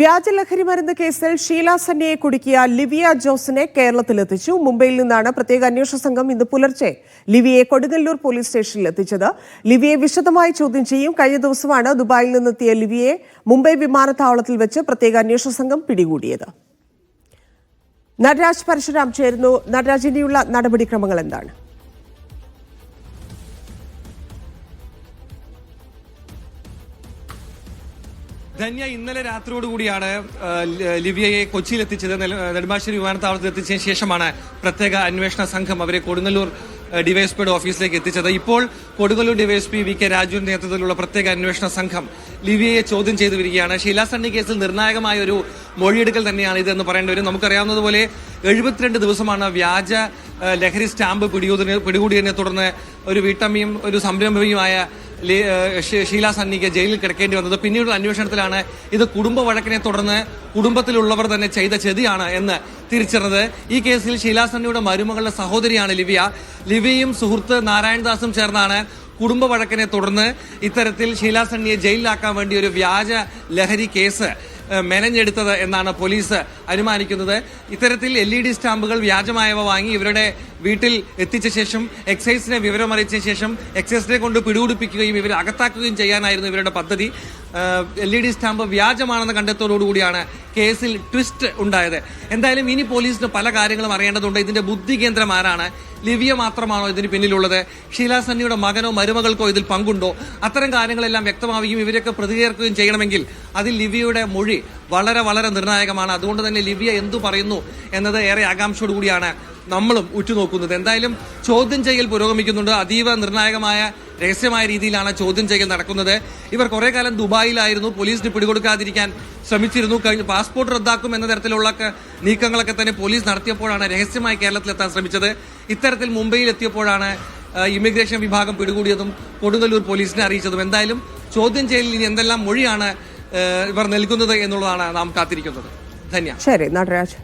വ്യാജ ലഹരി മരുന്ന് കേസിൽ ഷീല സന്നിയെ കുടുക്കിയ ലിവിയ ജോസിനെ കേരളത്തിലെത്തിച്ചു. മുംബൈയിൽ നിന്നാണ് പ്രത്യേക അന്വേഷണ സംഘം ഇന്ന് പുലർച്ചെ ലിവിയെ കൊടുങ്ങല്ലൂർ പോലീസ് സ്റ്റേഷനിൽ എത്തിച്ചത്. ലിവിയെ വിശദമായി ചോദ്യം ചെയ്യും. കഴിഞ്ഞ ദിവസമാണ് ദുബായിൽ നിന്നെത്തിയ ലിവിയെ മുംബൈ വിമാനത്താവളത്തിൽ വെച്ച് പ്രത്യേക അന്വേഷണ സംഘം പിടികൂടിയത്. നടരാജ് പരശുരാം ചേരുന്നു. നടരാജ് നടപടിക്രമങ്ങൾ എന്താണ്? ധന്യ ഇന്നലെ രാത്രിയോട് കൂടിയാണ് ആ, ലി- ലിവിയയെ കൊച്ചിയിൽ എത്തിച്ചത് നെടുമ്പാശ്ശേരി വിമാനത്താവളത്തിൽ എത്തിച്ചതിന് ശേഷമാണ് പ്രത്യേക അന്വേഷണ സംഘം അവരെ കൊടുങ്ങല്ലൂർ ഡിവൈഎസ്പിയുടെ ഓഫീസിലേക്ക് എത്തിച്ചത്. ഇപ്പോൾ കൊടുങ്ങല്ലൂർ ഡിവൈഎസ്പി വി കെ രാജുവിന്റെ നേതൃത്വത്തിലുള്ള പ്രത്യേക അന്വേഷണ സംഘം ലിവിയയെ ചോദ്യം ചെയ്തു വരികയാണ്. ഷീലാ സണ്ണി കേസിൽ നിർണായകമായ ഒരു മൊഴിയെടുക്കൽ തന്നെയാണ് ഇതെന്ന് പറയേണ്ടി വരും. നമുക്കറിയാവുന്നതുപോലെ എഴുപത്തിരണ്ട് ദിവസമാണ് വ്യാജ ലഹരി സ്റ്റാമ്പ് പിടികൂടിയതിനെ തുടർന്ന് ഒരു വീട്ടമ്മയും ഒരു സംരംഭകയുമായ ഷീല സന്നിക്ക് ജയിലിൽ കിടക്കേണ്ടി വന്നത്. പിന്നീടുള്ള അന്വേഷണത്തിലാണ് ഇത് കുടുംബ വഴക്കിനെ തുടർന്ന് കുടുംബത്തിലുള്ളവർ തന്നെ ചെയ്ത ചെതിയാണ് എന്ന് തിരിച്ചറിഞ്ഞത്. ഈ കേസിൽ ഷീല സന്നിയുടെ മരുമകളുടെ സഹോദരിയാണ് ലിവിയ. ലിവിയും സുഹൃത്ത് നാരായണദാസും ചേർന്നാണ് കുടുംബ വഴക്കിനെ തുടർന്ന് ഇത്തരത്തിൽ ഷീല സണ്ണിയെ ജയിലിലാക്കാൻ വേണ്ടി ഒരു വ്യാജ ലഹരി കേസ് മെനഞ്ഞെടുത്തത് എന്നാണ് പോലീസ് അനുമാനിക്കുന്നത്. ഇത്തരത്തിൽ എൽ ഇ ഡി സ്റ്റാമ്പുകൾ വ്യാജമായവ വാങ്ങി ഇവരുടെ വീട്ടിൽ എത്തിച്ച ശേഷം എക്സൈസിനെ വിവരമറിയിച്ച ശേഷം എക്സൈസിനെ കൊണ്ട് പിടികൂടിപ്പിക്കുകയും ഇവരെ അകത്താക്കുകയും ചെയ്യാനായിരുന്നു ഇവരുടെ പദ്ധതി. എൽ ഇ ഡി സ്റ്റാമ്പ് വ്യാജമാണെന്ന കണ്ടെത്തോടുകൂടിയാണ് കേസിൽ ട്വിസ്റ്റ് ഉണ്ടായത്. എന്തായാലും ഇനി പോലീസിന് പല കാര്യങ്ങളും അറിയേണ്ടതുണ്ട്. ഇതിന്റെ ബുദ്ധി കേന്ദ്രം ആരാണ്? ലിവിയ മാത്രമാണോ ഇതിന് പിന്നിലുള്ളത്? ഷീല സന്നിയുടെ മകനോ മരുമകൾക്കോ ഇതിൽ പങ്കുണ്ടോ? അത്തരം കാര്യങ്ങളെല്ലാം വ്യക്തമാവുകയും ഇവരൊക്കെ പ്രതികരിക്കുകയും ചെയ്യണമെങ്കിൽ അതിൽ ലിവിയയുടെ മൊഴി വളരെ വളരെ നിർണായകമാണ്. അതുകൊണ്ട് തന്നെ ലിവിയ എന്തു പറയുന്നു എന്നത് ഏറെ ആകാംക്ഷയോടുകൂടിയാണ് നമ്മളും ഉറ്റുനോക്കുന്നത്. എന്തായാലും ചോദ്യം ചെയ്യൽ പുരോഗമിക്കുന്നുണ്ട്. അതീവ നിർണായകമായ രഹസ്യമായ രീതിയിലാണ് ചോദ്യം ചെയ്യൽ നടക്കുന്നത്. ഇവർ കുറെ കാലം ദുബായിലായിരുന്നു. പോലീസിന് പിടികൊടുക്കാതിരിക്കാൻ ശ്രമിച്ചിരുന്നു. കഴിഞ്ഞ പാസ്പോർട്ട് റദ്ദാക്കും എന്ന തരത്തിലുള്ള നീക്കങ്ങളൊക്കെ തന്നെ പോലീസ് നടത്തിയപ്പോഴാണ് രഹസ്യമായി കേരളത്തിലെത്താൻ ശ്രമിച്ചത്. ഇത്തരത്തിൽ മുംബൈയിൽ എത്തിയപ്പോഴാണ് ഇമിഗ്രേഷൻ വിഭാഗം പിടികൂടിയതും കൊടുങ്ങല്ലൂർ പോലീസിനെ അറിയിച്ചതും. എന്തായാലും ചോദ്യം ചെയ്യലിൽ ഇനി എന്തെല്ലാം മൊഴിയാണ് ഇവർ നൽകുന്നത് എന്നുള്ളതാണ് നാം കാത്തിരിക്കുന്നത്. ധന്യ. ശരി നടരാജ്.